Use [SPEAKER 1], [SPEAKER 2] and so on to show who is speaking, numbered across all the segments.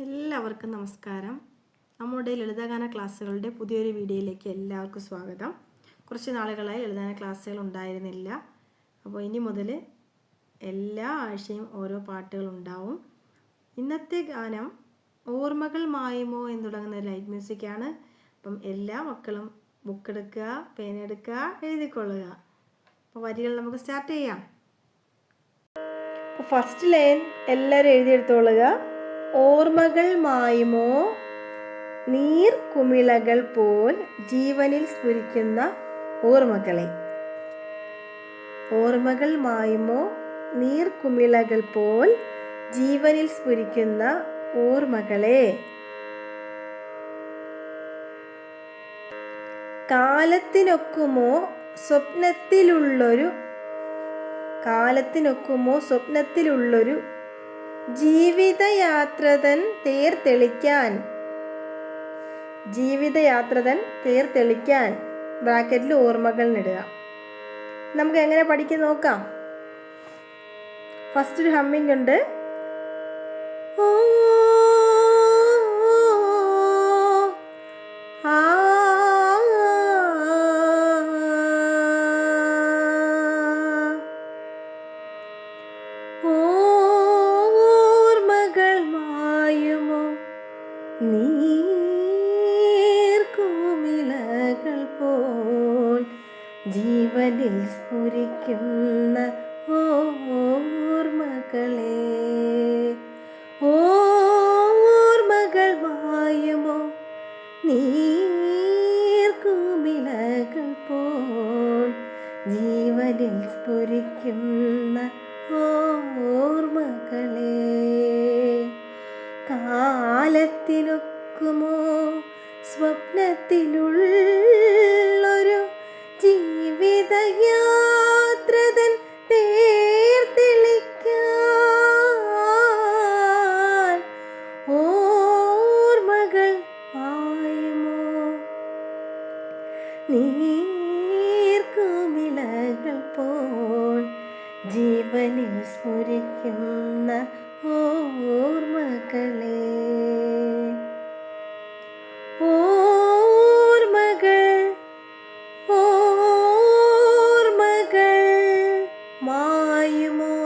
[SPEAKER 1] എല്ലാവർക്കും നമസ്കാരം. നമ്മുടെ ലളിതഗാന ക്ലാസ്സുകളുടെ പുതിയൊരു വീഡിയോയിലേക്ക് എല്ലാവർക്കും സ്വാഗതം. കുറച്ച് നാളുകളായി ലളിതഗാന ക്ലാസ്സുകൾ ഉണ്ടായിരുന്നില്ല. അപ്പോൾ ഇനി മുതൽ എല്ലാ ആഴ്ചയും ഓരോ പാട്ടുകൾ ഉണ്ടാവും. ഇന്നത്തെ ഗാനം ഓർമ്മകൾ മായുമോ എന്ന് തുടങ്ങുന്ന ലൈറ്റ് മ്യൂസിക്കാണ് അപ്പം എല്ലാ മക്കളും ബുക്ക് എടുക്കുക പേനെടുക്കുക എഴുതിക്കൊള്ളുക. അപ്പോൾ വരികൾ നമുക്ക് സ്റ്റാർട്ട് ചെയ്യാം. ഫസ്റ്റ് ലൈൻ എല്ലാവരും എഴുതിയെടുത്തോളുക. ഓർമ്മകൾ മായുമോ നീർ കുമിളകൾ പോൽ ജീവനിൽ സ്ഫുരിക്കുന്ന ഓർമ്മകളെ. ഓർമ്മകൾ മായുമോ നീർ കുമിളകൾ പോൽ ജീവനിൽ സ്ഫുരിക്കുന്ന ഓർമ്മകളെ. കാലത്തിനൊക്കുമോ സ്വപ്നത്തിലുള്ളൊരു കാലത്തിനൊക്കുമോ സ്വപ്നത്തിലുള്ളൊരു ജീവിതയാത്രതൻ തേർ തെളിക്കാൻ ജീവിതയാത്രതൻ തേർ തെളിക്കാൻ ബ്രാക്കറ്റിൽ ഓർമ്മകൾ നേടുക നമുക്ക് എങ്ങനെ പഠിക്കാൻ നോക്കാം? ഫസ്റ്റ് ഒരു ഹമ്മിങ് ഉണ്ട്. ഓ ജീവനിൽ സ്ഫുരിക്കുന്ന ഓർമ്മകളെ. ഓർമ്മകൾ വായുമോ നീർക്കുമിളകൾ പോൽ ജീവനിൽ സ്ഫുരിക്കുന്ന ഓർമ്മകളെ. കാലത്തിനൊക്കുമോ? സ്വപ്നത്തിലുള്ളൊരു ജീവനിൽ സ്ഫുരിക്കുന്ന ഓർമ്മകളെ. ഓർമ്മകൾ ഓർമ്മകൾ മായുമോ?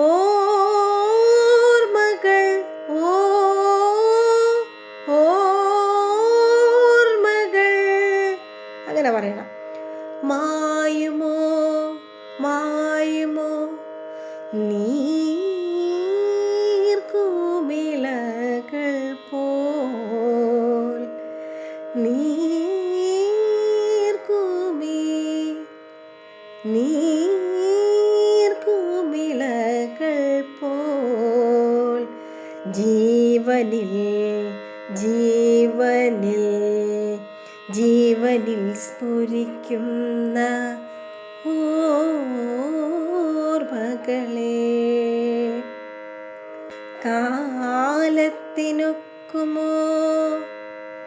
[SPEAKER 1] ഓർമ്മകൾ ഓർമ്മകൾ. അങ്ങനെ പറയണം. മായുമോ നീർക്കുമിളകൾ പോൽ ജീവനിൽ ജീവനിൽ ജീവനിൽ സ്ഫുരിക്കുന്ന ഓർമ്മകളെ. കാലത്തിനൊക്കുമോ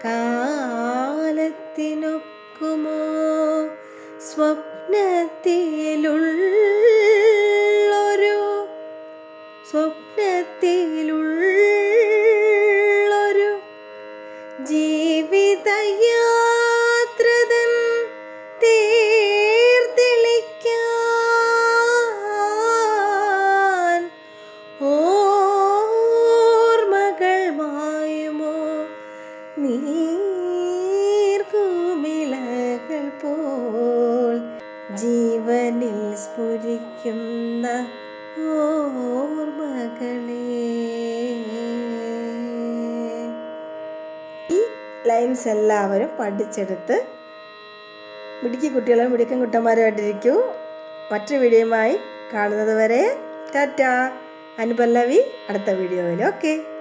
[SPEAKER 1] കാലത്തിനൊക്കുമോ സ്വപ്നത്തിലുള്ളൊരു സ്വപ്നത്തിലുള്ളൊരു ജീവിതയാത്രതൻ തേർതെളിക്കാൻ ഓർമ്മകൾ മായുമോ? നീർക്കുമിളകൾ പോൽ ജീവനിൽ സ്ഫുരിക്കുന്ന ഓർമ്മകളെ. ഈ ലൈൻസ് എല്ലാവരും പഠിച്ചെടുത്ത് മിടുക്കി കുട്ടികളും മിടുക്കൻ കുട്ടന്മാരുമായിട്ടിരിക്കൂ. മറ്റൊരു വീഡിയോയുമായി കാണുന്നത് വരെ ടാറ്റ. അനുപല്ലവി അടുത്ത വീഡിയോയിൽ. ഓക്കെ.